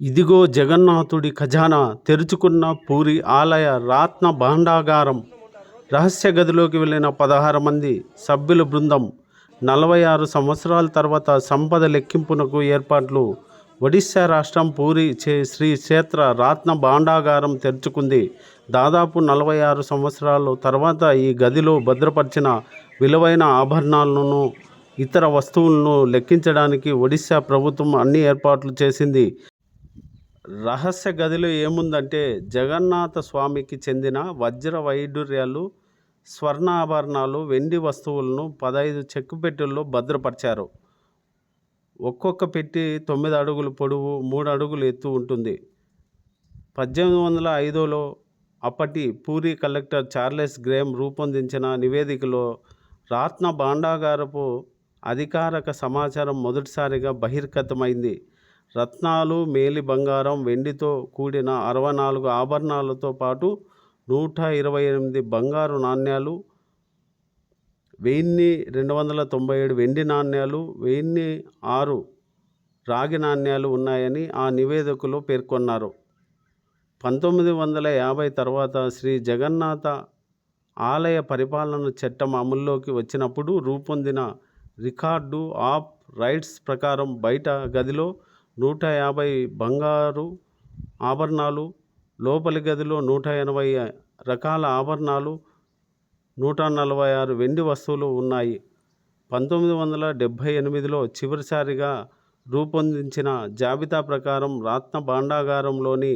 ఇదిగో జగన్నాథుడి ఖజానా తెరుచుకున్న పూరి ఆలయ రాత్న భాండాగారం. రహస్య గదిలోకి వెళ్ళిన పదహారు మంది సభ్యుల బృందం నలభై ఆరు సంవత్సరాల తర్వాత సంపద లెక్కింపునకు ఏర్పాట్లు. ఒడిశా రాష్ట్రం పూరి చే శ్రీ క్షేత్ర రాత్న భాండాగారం తెరుచుకుంది. దాదాపు నలభై ఆరు సంవత్సరాల తర్వాత ఈ గదిలో భద్రపరిచిన విలువైన ఆభరణాలను ఇతర వస్తువులను లెక్కించడానికి ఒడిశా ప్రభుత్వం అన్ని ఏర్పాట్లు చేసింది. రహస్య గదిలో ఏముందంటే జగన్నాథ స్వామికి చెందిన వజ్ర వైడూర్యాలు స్వర్ణాభరణాలు వెండి వస్తువులను పదహైదు చెక్కు పెట్టెల్లో భద్రపరిచారు. ఒక్కొక్క పెట్టి తొమ్మిది అడుగులు పొడవు మూడు అడుగులు ఎత్తు ఉంటుంది. పద్దెనిమిది వందల ఐదులో అప్పటి పూరి కలెక్టర్ చార్లెస్ గ్రేమ్ రూపొందించిన నివేదికలో రాత్న భాండాగారపు అధికారక సమాచారం మొదటిసారిగా బహిర్గతమైంది. రత్నాలు మేలి బంగారం వెండితో కూడిన అరవై నాలుగు ఆభరణాలతో పాటు నూట ఇరవై ఎనిమిది బంగారు నాణ్యాలు వెయ్యిన్ని రెండు వందల తొంభై ఏడు వెండి నాణ్యాలు వెయ్యిన్ని ఆరు రాగి నాణ్యాలు ఉన్నాయని ఆ నివేదికలో పేర్కొన్నారు. పంతొమ్మిది వందల యాభై తర్వాత శ్రీ జగన్నాథ ఆలయ పరిపాలన చట్టం అమల్లోకి వచ్చినప్పుడు రూపొందిన రికార్డు ఆఫ్ రైట్స్ ప్రకారం బయట గదిలో నూట యాభై బంగారు ఆభరణాలు లోపలి గదిలో నూట ఎనభై రకాల ఆభరణాలు నూట నలభై ఆరు వెండి వస్తువులు ఉన్నాయి. పంతొమ్మిది వందల డెబ్భై ఎనిమిదిలో చివరిసారిగా రూపొందించిన జాబితా ప్రకారం రాత్న భాండాగారంలోని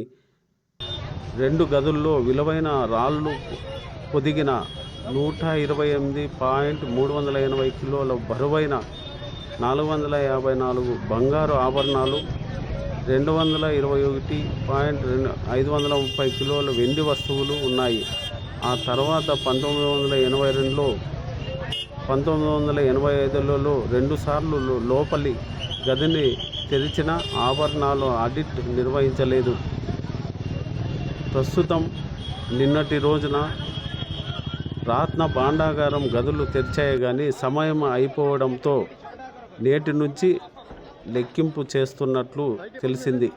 రెండు గదుల్లో విలువైన రాళ్ళు పొదిగిన నూట ఇరవై ఎనిమిది పాయింట్ మూడు వందల ఎనభై కిలోల బరువైన నాలుగు వందల యాభై నాలుగు బంగారు ఆభరణాలు రెండు వందల ఇరవై ఒకటి పాయింట్ రెండు ఐదు వందల ముప్పై కిలోల వెండి వస్తువులు ఉన్నాయి. ఆ తర్వాత పంతొమ్మిది వందల ఎనభై రెండులో పంతొమ్మిది వందల ఎనభై ఐదులలో రెండుసార్లు లోపలి గదిని తెరిచిన ఆభరణాలు ఆడిట్ నిర్వహించలేదు. ప్రస్తుతం నిన్నటి రోజున రాత్న భాండాగారం గదులు తెరిచాయి కానీ సమయం అయిపోవడంతో నేటి నుంచి లెక్కింపు చేస్తున్నట్లు తెలిసింది.